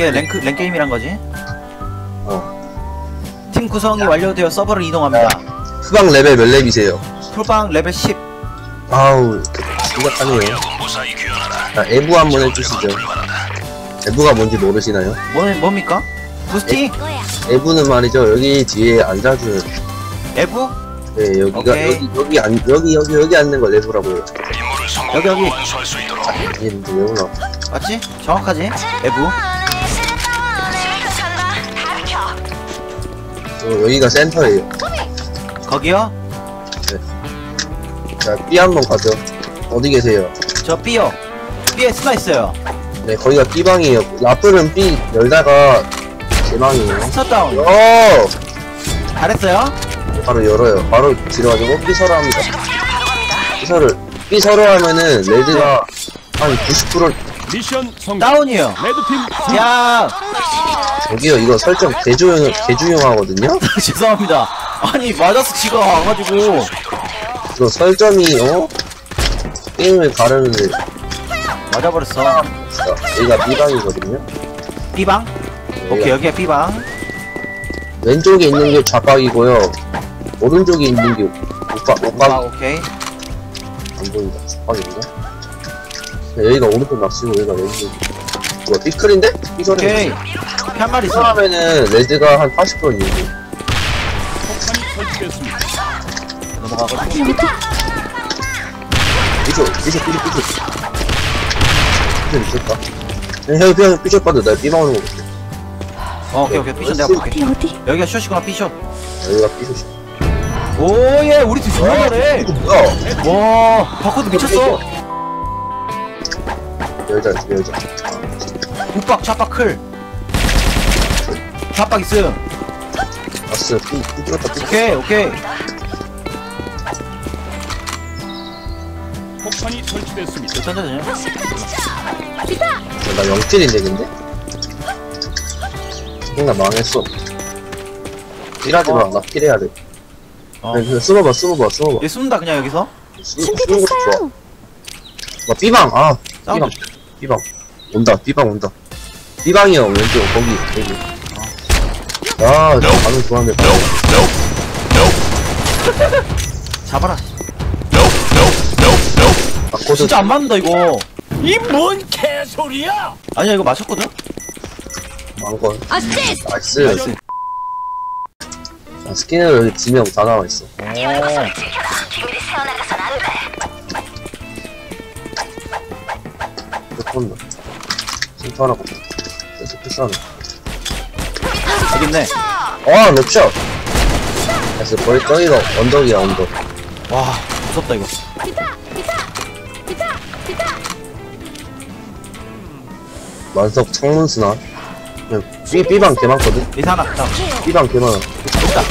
이게 랭크 랭 게임이란 거지? 어. 팀 구성이 완료되어 서버를 이동합니다. 후방 레벨 몇 렙이세요? 풀방 레벨 10. 아우 심각하네요 자 에부 한번 해주시죠 에부가 뭔지 모르시나요? 뭐 뭡니까? 부스팅? 에부는 말이죠 여기 뒤에 앉아주는 에브? 네 여기가 오케이. 여기 여기 안 여기 여기 여기 앉는 걸 에부라고 해요 여기 여기 이게 근데 왜 올라 맞지? 정확하지? 에브? 어, 여기가 센터예요 거기요? 자 B 한번 가죠 어디 계세요? 저 B요. B에 스나 있어요. 네 거기가 B방이에요 라플은 B 열다가 제 방이에요 셧다운. 어 잘했어요? 바로 열어요 바로 들어가지고 B 서로 합니다 B 서를 B 서로 하면은 레드가 한 90% 미션 성공. 다운이요. 레드팀 야 저기요 이거 설정 개조용 개중요하거든요? 죄송합니다. 아니 맞았어 지가 와가지고. 이거 설정이 어? 게임을 가르는데 맞아버렸어. 진짜 여기가 B방이거든요? B방? 오케이 여기가 B방. 왼쪽에 있는 게 좌박이고요. 오른쪽에 있는 게 오빠 아 오빠 오케이. 안 보인다. 좌박인가? 여기가 오른쪽 낚시고 여기가 왼쪽 뭐야? B설이 오케이. 한 마리 있어. 하면은 레드가 한 80% 있는 폭탄이 설치됐습니다. 넘어가고. 삐져 삐져 삐져 삐져 삐져 미쳤다 형 그냥 삐져 봐도 나 오는 거 같아 어, 오케이 오케이 B쇼 내가 볼게. 어디? 여기가 숏이구나 B쇼. 여기가 삐져 오예 우리 팀 존나 잘해. 이거 뭐야 와 바코드 미쳤어. 열자 열자 우박 좌박 클. 좌박 있음. 봤어 삐 삐졌다 삐 오케이 오케이. 폭탄이 설치됐습니다. 몇 던져 되냐? 나 0킬인데 근데? 생각 망했어 킬하지 마, 나 킬해야 돼 어. 그냥 그냥 숨어봐 숨어봐 숨어봐 얘 숨는다 그냥 여기서. 숨- 숨는 것도 좋아. 와 B방 아. B방 B방 온다 B방 온다 B방이요 왼쪽 거기 여기 아저 반응 좋았는데. 잡아라. 바코드 진짜 안 맞는다 이거. 이 뭔 개소리야? 아니야 이거 맞췄거든. 망건 어시스트. 나이스 나이스. 아, 스킨으로 여기 두명 다 나와있어 오. 조금 더 센터 하나 봅니다 그래서 패스하나 여기 있네. 아 럽샷 그래서 거의 저기가 언덕이야 언덕 와 무섭다 이거. 만석 창문수나 그냥 B, B방 개 많거든? 이 하나. 자, B방 개 많아 있다.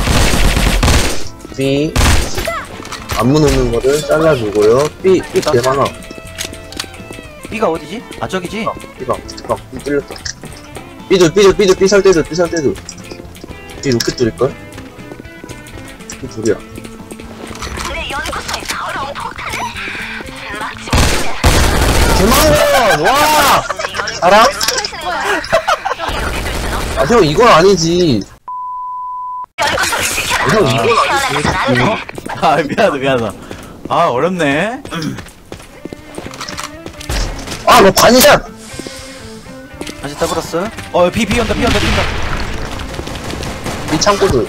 B 안문 오는 거를 잘라주고요 B, B 개 많아 B가 어디지? 아 저기지. B방 B방 B 뚫렸다 B도 B도 B도 B 살 때도 B 살 때도 B 로켓 뚫릴걸? B 둘이야 대망원 와 알아? 아, 형, 이건 아니지. 아, 형, 이건 아니지. 아 미안하다 미안하다. 아 어렵네. 아, 너 반샷! 다시 더블었어. 어 B 온다 B 온다 B 온다. 이 창고들.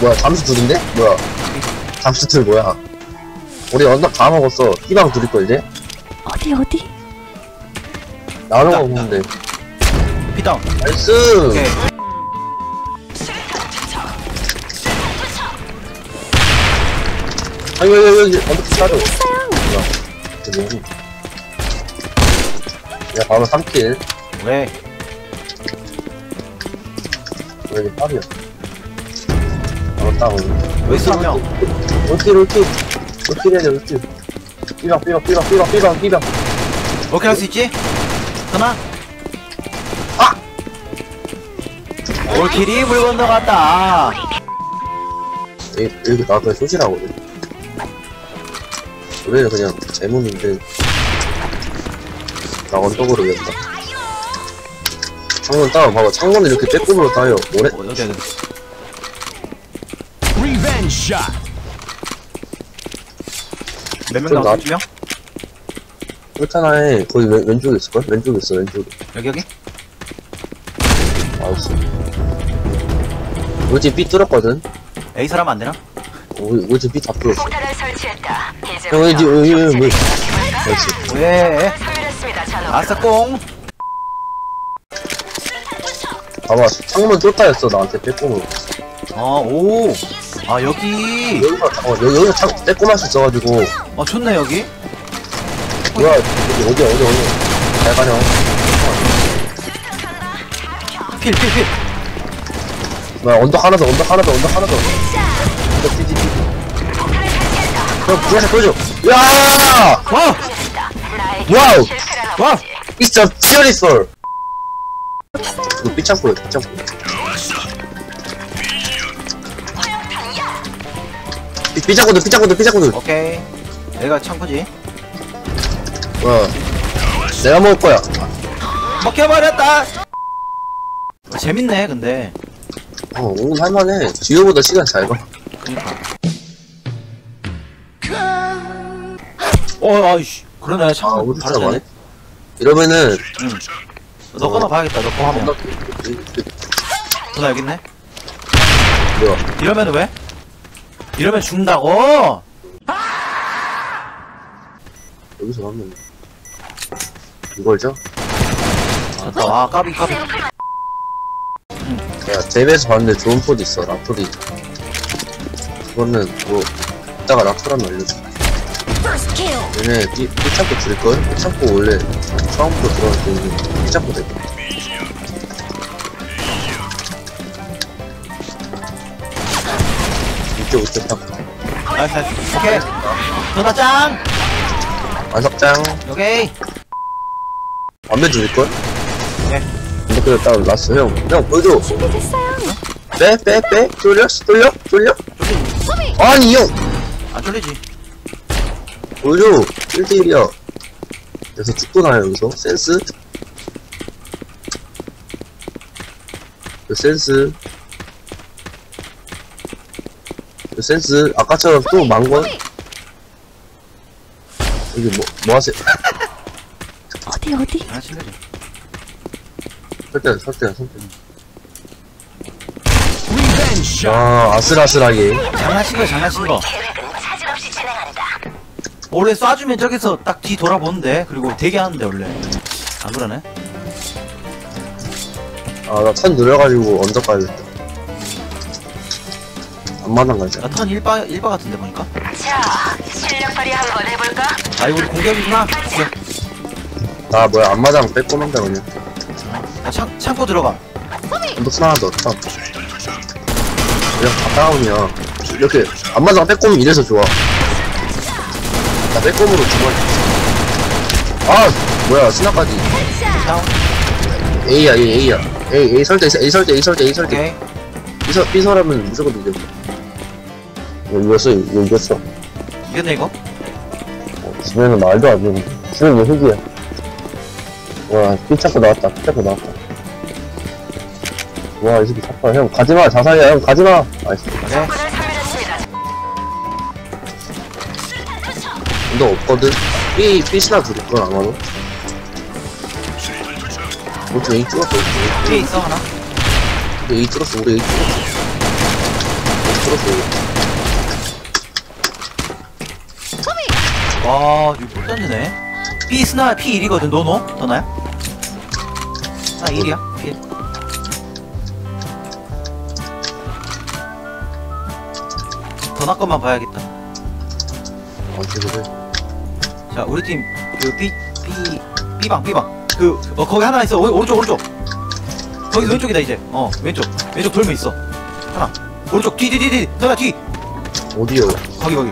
뭐야, 잠수 둘인데? 뭐야. 잠수 둘 뭐야. 우리 언덕 다 먹었어. 희망 둘일걸, 이제? 어디 어디? 나는 거 없는데. B 다운. 나이스! 오케이. 아니, 여기, 여기, 언덕 따져. 뭐야. 저기. 야, 바로 3킬. 왜? 여기 빠르야. 바로 따고. 왜 명? 올킬, 올킬. 올킬 해야 돼, 올킬. 삐방, 삐방, 삐방, 삐방, 삐방, 삐방. 오케이 할 수 있지? 하나. 아! 올킬이 물 건너갔다. 여기, 여기 나도 소실하거든. 원래는 그냥 제문인데, 나 언덕으로 연다. 창문 따라 봐봐. 창문을 이렇게 빼꼼으로 따요. 뭐래? 어 여기 여기 리벤지 샷. 몇명 좀 나왔어? 나- 두 명? 그렇잖아. 거기 왼, 왼쪽에 있을걸? 왼쪽에 있어, 왼쪽에. 여기 여기? 알았어. 우리 집삐 뚫었거든? A 사람 안 되나? 우리, 우리 집삐 다 뚫었어. 폭탄을 설치했다. 이제 형, 여기, 여기, 여기, 여기. 해볼까? 그렇지. 왜? 서울했습니다. 잔혹. 아싸 꽁 봐봐. 창문 뚫다였어, 나한테 빼꼼으로. 어, 어오아 여기 여기서, 어, 여기, 여기서 창, 빼꼼할 수 있어가지고. 어 좋네 여기 뭐야, 여기 어디야, 어디, 어디. 잘 가냐. 필필 필 뭐야, 언덕 하나 더, 언덕 하나 더, 언덕 하나 더. 언덕 띠띠띠. 형, 부가샷 보여줘. 야! 와! 나에게 와우! 실패란 와! 없지. It's a beautiful! 이거 삐창고야, 삐창고. 삐- 삐창고들, 삐창고들, 삐창고들. 오케이 얘가 창고지 어. 내가 먹을 거야. 먹혀버렸다 재밌네 근데 어, 오늘 할만해. 지효보다 시간 잘 가. 그니까 어 아이씨 그러네 아, 창고 우리 바로 진짜 되네 많네. 이러면은, 너 꺼놔 봐야겠다 너거 하면 언덕, 누나 여기 있네 뭐야. 이러면 왜? 이러면 죽는다고 여기서 하면. 이걸죠? 좋다 아 까비 까비 야, 잽에서 봤는데 좋은 포드 있어, 라프리. 그거는, 뭐, 이따가 라프라면 알려줘. 얘네, 삐, 삐창고 줄걸? 삐창고 원래, 처음부터 들어갈 때는 삐창고 될 거야. 이쪽, 이쪽, 딱. 나이스 나이스 오케이 누나 짱 안석장, 오케이 안면 줄걸? 네. 근데 그래, 딱 났어, 형. 형, 보여줘. 준비됐어요. 빼, 빼, 빼. 쫄려? 쫄려? 쫄려? 아니, 형! 안 쫄리지 보여줘. 1대1이야. 그래서 죽고 나요, 여기서. 센스. 그 센스. 그 센스. 아까처럼 또 망건. 여기 뭐, 뭐 하세요? 어디 어디? 아 친구지 설대, 설대, 설대. 아, 아슬아슬하게. 장난친 거 장난친 거 원래 쏴주면 저기서 딱 뒤 돌아보는데 그리고 대기하는데 원래 안 그러네 아, 나턴 느려가지고 언덕 가야겠다. 안마당 가자. 나턴 1바 1바 같은데 보니까 자, 실력 발휘 한번 해볼까? 아 이거 우리 공격이구나 공격 아, 뭐야, 안마당 만다, 그냥. 야, 창, 창고 들어가 언덕 하나 더, 턴. 그냥 가까우면, 이렇게, 안마당 빼꼼이 이래서 좋아. 나 빼꼼으로 죽어. 아, 뭐야, 스나까지. A야, A, A야. A, A 설대, A 설대, A 설대, A 설대. 오케이 B 설, B 설하면 무조건 이겨. 이거 이겼어, 이거 이겼어. 이겼네 이거 어, 지면은 말도 안 되는. 지면 왜 흑이야? 와, 삐 찾고 나왔다, 삐 찾고 나왔다. 와, 이 새끼 착하 형, 가지마, 자살이야, 형, 가지마! 아이씨, 오케이 너 없거든? 삐, 삐스나 줄걸, 아마도? 우리 A 찍었어, 우리 뒤에 있어 하나 우리 A 찍었어, 우리 A 찍었어. A 찍었어, 와 이거 못 던지네 B 스나 P 1이거든 너너 너나야? 나 1이야 P 1 더나 것만 봐야겠다 어떻게 그래? 자 우리 팀그 B B B방 B방 그 어 거기 하나 있어 오, 오른쪽 오른쪽 거기 왼쪽이다 이제 어 왼쪽 왼쪽 돌면 있어 하나 오른쪽 뒤 뒤 뒤뒤 너나 뒤 어디요? 거기 거기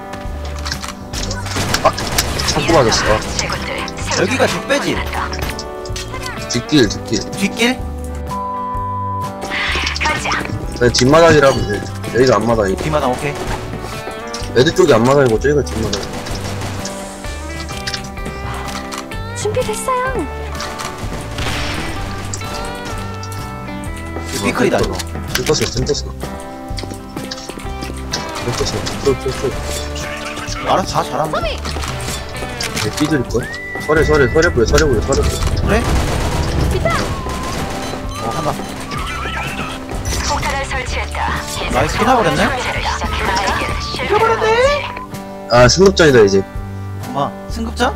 참고 맞았어. 제군들 여기가 적배지 뒷길, 뒷길. 뒷길 가자. 그냥 뒷마당이라면 돼. 여기가 앞마당이고. 뒤마당 오케이 애들 쪽이 앞마당이고, 저기가 뒷마당. 삐클이다 이거 좀 떴어 좀 떴어 좀 떴어 쏠쏠쏠 알아서 다 잘하면 내 삐들일걸? 설에 설에 설에 보여 설에 보여 설에 보여 그래? 어 폭탄을 설치했다. 나이스 시작해봐야겠네. 실패버렸네. 아 승급전이다 이제 엄마 승급자?